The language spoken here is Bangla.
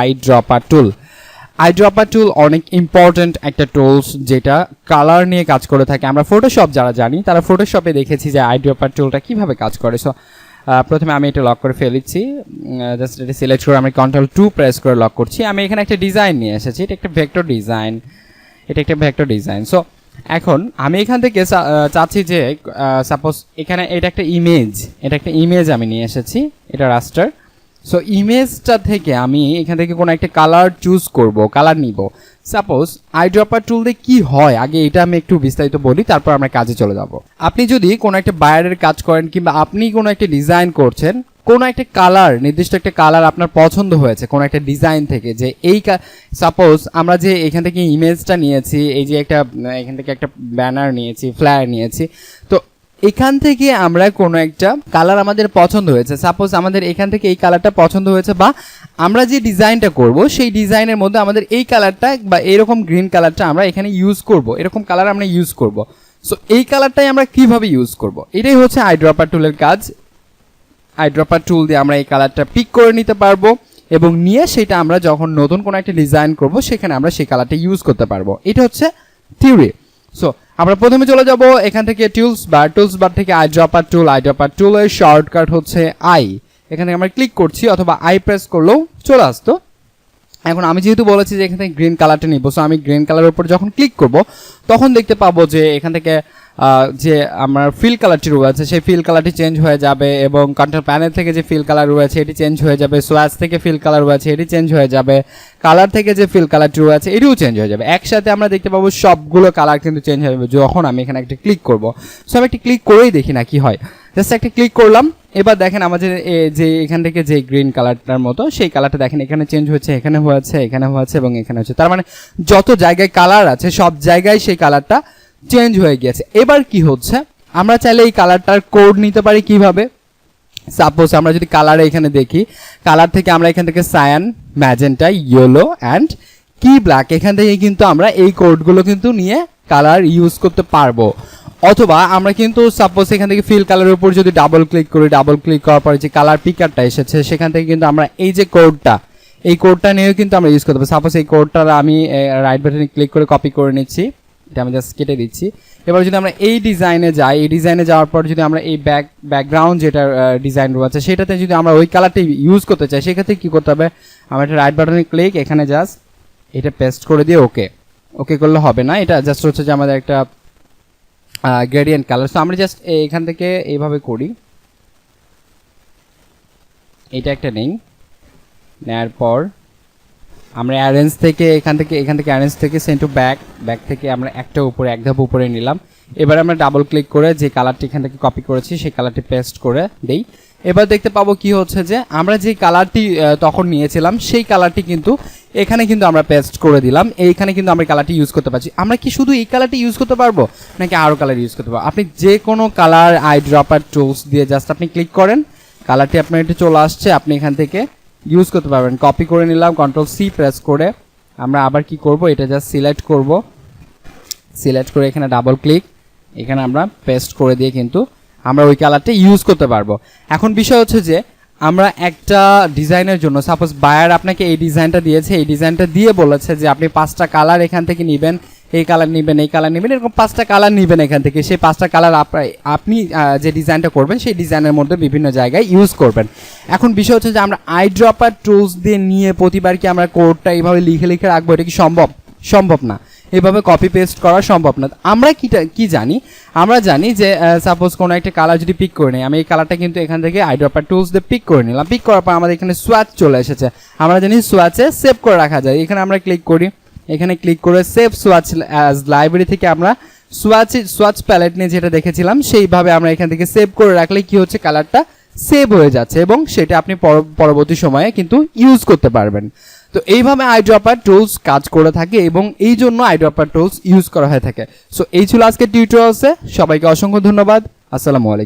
Eye dropper tool eye dropper tool অনেক ইম্পর্ট্যান্ট একটা টুলস যেটা কালার নিয়ে কাজ করে থাকে। আমরা ফটোশপ যারা জানি, তারা ফটোশপে দেখেছি যে আই ড্রপার টুলটা কীভাবে কাজ করে। সো প্রথমে আমি এটা লক করে ফেলেছি জাস্ট এটা সিলেক্ট করে আমি কন্ট্রোল টু প্রেস করে লক করছি। আমি এখানে একটা ডিজাইন নিয়ে এসেছি। এটা একটা ভেক্টর ডিজাইন এটা একটা ভেক্টর ডিজাইন সো এখন আমি এখান থেকে চাচ্ছি যে সাপোজ এখানে এটা একটা ইমেজ এটা একটা ইমেজ আমি নিয়ে এসেছি। এটা রাস্টার সো ইমেজটা থেকে আমি এখান থেকে কোনো একটা কালার চুজ করব কালার নিব। সাপোজ আইড্রপার টুল দিয়ে কি হয়? আগে এটা আমি একটু বিস্তারিত বলি, তারপর আমরা কাজে চলে যাব। আপনি যদি কোনো একটা বায়ারের কাজ করেন কিংবা আপনি কোনো একটা ডিজাইন করছেন, কোনো একটা কালার নির্দিষ্ট একটা কালার আপনার পছন্দ হয়েছে, কোনো একটা ডিজাইন থেকে, যে এই সাপোজ আমরা যে এখান থেকে ইমেজটা নিয়েছি, এই যে একটা, এখান থেকে একটা ব্যানার নিয়েছি ফ্লায়ার নিয়েছি, তো এখান থেকে আমরা কোনো একটা কালার আমাদের পছন্দ হয়েছে। সাপোজ আমাদের এখান থেকে এই কালারটা পছন্দ হয়েছে বা আমরা যে ডিজাইনটা করব, সেই ডিজাইনের মধ্যে আমাদের এই কালারটা বা এরকম গ্রিন কালারটা আমরা এখানে ইউজ করব, এরকম কালার আমরা ইউজ করব। সো এই কালারটাই আমরা কীভাবে ইউজ করব? এটাই হচ্ছে আইড্রপার টুলের কাজ। আইড্রপার টুল দিয়ে আমরা এই কালারটা পিক করে নিতে পারব এবং নিয়ে সেটা আমরা যখন নতুন কোনো একটা ডিজাইন করব, সেখানে আমরা সেই কালারটা ইউজ করতে পারব। এটা হচ্ছে থিওরি সো আমরা প্রথমে চলে যাব এখান থেকে টুলস বার টুলস বার থেকে eye dropper tool eye dropper টুলের শর্টকাট হচ্ছে আই এখান আমরা ক্লিক করছি অথবা আই প্রেস করলেও চলে আসতো। এখন আমি যেহেতু বলেছি যে এখান থেকে গ্রিন কালারটা নিব সো আমি গ্রিন কালারের উপর যখন ক্লিক করব, তখন দেখতে পাবো যে এখান থেকে যে আমার ফিল কালারটি রয়েছে, সেই ফিল কালারটি চেঞ্জ হয়ে যাবে এবং কন্ট্রোল প্যানেল থেকে যে ফিল কালার রয়েছে, এটি চেঞ্জ হয়ে যাবে সোয়াচ থেকে ফিল কালার রয়েছে, এটি চেঞ্জ হয়ে যাবে কালার থেকে যে ফিল কালারটি রয়েছে, এটিও চেঞ্জ হয়ে যাবে। একসাথে আমরা দেখতে পাবো সবগুলো কালার কিন্তু চেঞ্জ হয়ে যাবে। যখন আমি এখানে একটা ক্লিক করব। সো আমি একটা ক্লিক করেই দেখি না কি হয়। জাস্ট একটা ক্লিক করলাম। এবার দেখেন আমাদের যে এখান থেকে যে গ্রিন কালারটার মতো, সেই কালারটা দেখেন, এখানে চেঞ্জ হচ্ছে, এখানে হয়েছে এখানে হয়েছে এবং এখানে হচ্ছে। তার মানে যত জায়গায় কালার আছে, সব জায়গায় সেই কালারটা চেঞ্জ হয়ে গিয়েছে এবার কি হচ্ছে? আমরা চাইলে এই কালারটার কোড নিতে পারি কীভাবে? সাপোজ আমরা যদি কালারে এখানে দেখি, কালার থেকে আমরা এখান থেকে cyan magenta yellow and key black এখান থেকে কিন্তু আমরা এই কোডগুলো কিন্তু নিয়ে কালার ইউজ করতে পারব। অথবা আমরা কিন্তু সাপোজ এখান থেকে ফিল কালারের উপর যদি ডাবল ক্লিক করি ডাবল ক্লিক করার পরে যে কালার পিকারটা এসেছে, সেখান থেকে কিন্তু আমরা এই যে কোডটা এই কোডটা নিয়েও কিন্তু আমরা ইউজ করতে পারি সাপোজ এই কোডটা আমি রাইট বাটনে ক্লিক করে কপি করে নিচ্ছি। এটা আমি জাস্ট কেটে দিচ্ছি। এবার যদি আমরা এই ডিজাইনে যাই, এই ডিজাইনে যাওয়ার পর যদি আমরা এই ব্যাক ব্যাকগ্রাউন্ড যেটা ডিজাইন রয়েছে সেটাতে যদি আমরা ওই কালারটা ইউজ করতে চাই, সেক্ষেত্রে কী করতে হবে? আমরা একটা রাইট বাটনে ক্লিক এখানে জাস্ট এটা পেস্ট করে দিয়ে ওকে ওকে করলে হবে না, এটা জাস্ট হচ্ছে যে আমাদের একটা গ্রেডিয়েন্ট কালার সো আমরা জাস্ট এখান থেকে এইভাবে করি। এটা একটা নেই। নেয়ার পর আমরা অ্যারেঞ্জ থেকে এখান থেকে এখান থেকে অ্যারেঞ্জ থেকে সেন্ট টু ব্যাক ব্যাক থেকে আমরা একটা উপরে, এক ধাপ উপরে নিলাম। এবার আমরা ডাবল ক্লিক করে যে কালারটি এখান থেকে কপি করেছি, সেই কালারটি পেস্ট করে দেই। এবার দেখতে পাবো কি হচ্ছে যে, আমরা যে কালারটি তখন নিয়েছিলাম, সেই কালারটি কিন্তু এখানে কিন্তু আমরা পেস্ট করে দিলাম। এইখানে কিন্তু আমরা কালারটি ইউজ করতে পারছি। আমরা কি শুধু এই কালারটি ইউজ করতে পারব, নাকি আরও কালার ইউজ করতে পারব? আপনি যে কোনো কালার আই ড্রপার টুলস দিয়ে জাস্ট আপনি ক্লিক করেন। কালারটি আপনার একটু চলে আসছে, আপনি এখান থেকে ইউজ করতে পারবেন। কপি করে নিলাম কন্ট্রোল সি প্রেস করে। আমরা আবার কি করব? এটা জাস্ট সিলেক্ট করব। সিলেক্ট করে এখানে ডাবল ক্লিক এখানে আমরা পেস্ট করে দিয়ে কিন্তু আমরা ওই কালারটা ইউজ করতে পারব। এখন বিষয় হচ্ছে যে, আমরা একটা ডিজাইনের জন্য সাপোজ বায়ার আপনাকে এই ডিজাইনটা দিয়েছে, এই ডিজাইনটা দিয়ে বলেছে যে আপনি পাঁচটা কালার এখান থেকে নেবেন। এই কালার নেবেন, এই কালার নেবেন, এরকম পাঁচটা কালার নেবেন এখান থেকে। সেই পাঁচটা কালার আপনি যে ডিজাইনটা করবেন, সেই ডিজাইনের মধ্যে বিভিন্ন জায়গায় ইউজ করবেন। এখন বিষয় হচ্ছে যে আমরা আই ড্রপার টুলস দিয়ে নিয়ে প্রতিবার কি আমরা কোডটা এইভাবে লিখে লিখে রাখব, এটা কি সম্ভব? সম্ভব না। এভাবে কপি পেস্ট করা সম্ভব না। আমরা কিটা কি জানি? আমরা জানি যে সাপোজ কোনো একটা কালার যদি পিক করে নিই, আমি এই কালারটা কিন্তু এখান থেকে আইড্রপার টুলস দিয়ে পিক করে নিলাম। পিক করার পর আমাদের এখানে সোয়াচ চলে এসেছে। আমরা জানি সোয়াচে সেভ করে রাখা যায়। এখানে আমরা ক্লিক করি। এখানে ক্লিক করে সেভ সোয়াচ অ্যাজ লাইব্রেরি থেকে আমরা সোয়াচ সোয়াচ প্যালেট নিয়ে যেটা দেখেছিলাম, সেইভাবে আমরা এখান থেকে সেভ করে রাখলে কি হচ্ছে? কালারটা সেভ হয়ে যাচ্ছে এবং সেটা আপনি পর- পরবর্তী সময়ে কিন্তু ইউজ করতে পারবেন। তো এইভাবে আইড্রপার টুলস কাজ করে থাকে এবং এই জন্য আইড্রপার টুলস ইউজ করা হয়ে থাকে। সো এই ছিল আজকে টিউটোরিয়ালসে সবাইকে অসংখ্য ধন্যবাদ। আসসালামু আলাইকুম।